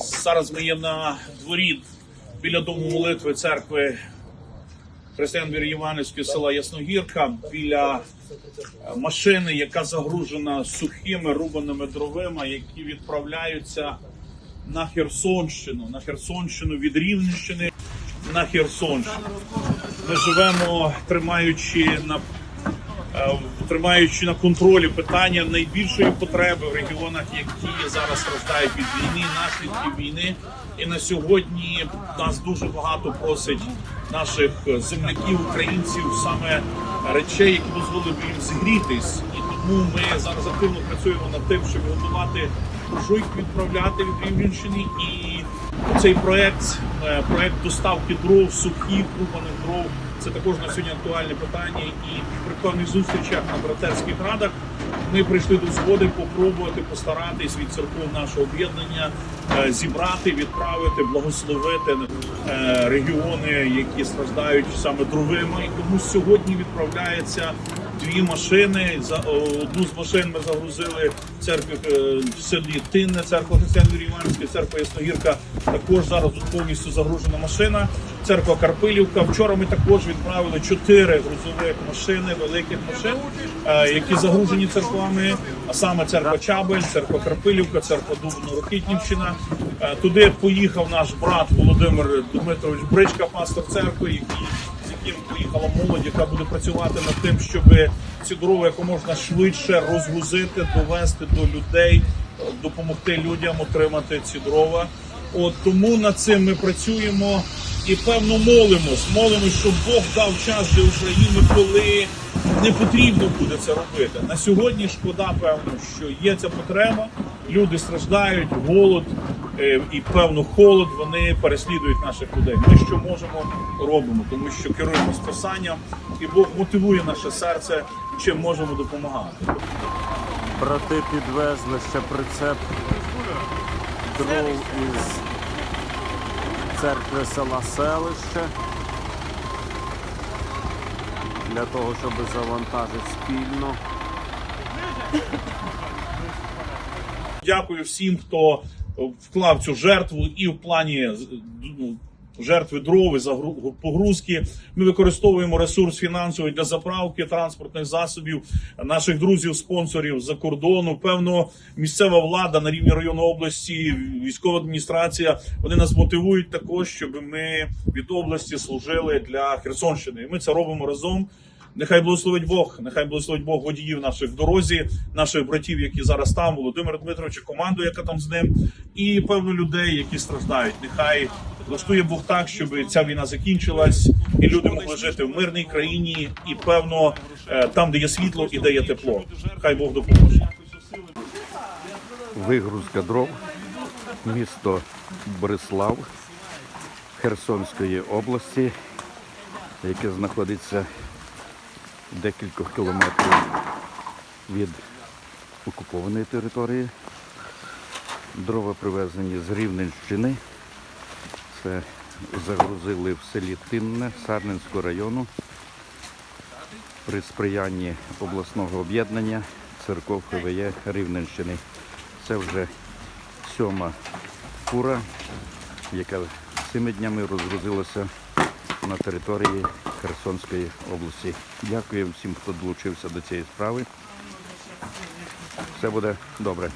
Зараз ми є на дворі біля дому молитви церкви Християн Віри Іванівської села Ясногірка біля е, машини, яка загружена сухими рубаними дровами, які відправляються на Херсонщину, на Херсонщину від Рівненщини на Херсонщину. Ми живемо, тримаючи на тримаючи на контролі питання найбільшої потреби в регіонах, які зараз страждають від війни, наслідків війни. І на сьогодні нас дуже багато просить наших земляків, українців, саме речей, які дозволили б їм зігрітись. І тому ми зараз активно працюємо над тим, щоб готувати буржуйки відправляти від Рівненщини і цей проект, е, проект доставки дров, сухих рубаних дров. Це також на сьогодні актуальне питання. І при певних зустрічах на братерських радах ми прийшли до згоди попробувати постаратись від церков нашого об'єднання е, зібрати, відправити, благословити е, регіони, які страждають саме дровими. І тому сьогодні відправляється дві машини. За одну з машин ми загрузили в церкві е, в селі Тинне, церква Християн Юрій церква Ясногірка. Також зараз тут повністю загружена машина. Церква Карпилівка. Вчора ми також відправили чотири грузових машини, великих машин, е, які загружені церквами. А саме церква Чабель, церква Карпилівка, церква Дубно-Рокітнівщина. Е, Туди поїхав наш брат Володимир Дмитрович Бричка, пастор церкви, який яким поїхала молодь, яка буде працювати над тим, щоб ці дрова якомога швидше розгрузити, довести до людей, допомогти людям отримати ці дрова. От тому над цим ми працюємо і певно молимось. Молимось, щоб Бог дав час для України, коли не потрібно буде це робити. На сьогодні шкода, певно, що є ця потреба. Люди страждають, голод і певно холод. Вони переслідують наших людей. Ми що можемо робимо, тому що керуємо спасанням, і Бог мотивує наше серце, чим можемо допомагати. Брати підвезли ще прицеп дров із церкви села Селище для того, щоб завантажити спільно. Дякую всім, хто вклав цю жертву і в плані ну, жертви дров і погрузки. Ми використовуємо ресурс фінансовий для заправки транспортних засобів наших друзів, спонсорів за кордону. Певно, місцева влада на рівні району області, військова адміністрація. Вони нас мотивують також, щоб ми від області служили для Херсонщини. І ми це робимо разом. Нехай благословить Бог, нехай благословить Бог водіїв наших в дорозі, наших братів, які зараз там, Володимира Дмитровича, команду, яка там з ним, і певно людей, які страждають. Нехай влаштує Бог так, щоб ця війна закінчилась, і люди могли жити в мирній країні, і певно е, там, де є світло і де є тепло. Хай Бог допоможе. Вигрузка дров, місто Борислав Херсонської області, яке знаходиться декількох кілометрів від окупованої території. Дрова привезені з Рівненщини. Це загрузили в селі Тинне Сарненського району при сприянні обласного об'єднання церков ХВЄ Рівненщини. Це вже сьома фура, яка цими днями розгрузилася на території Херсонської області. Дякую всім, хто долучився до цієї справи. Все буде добре.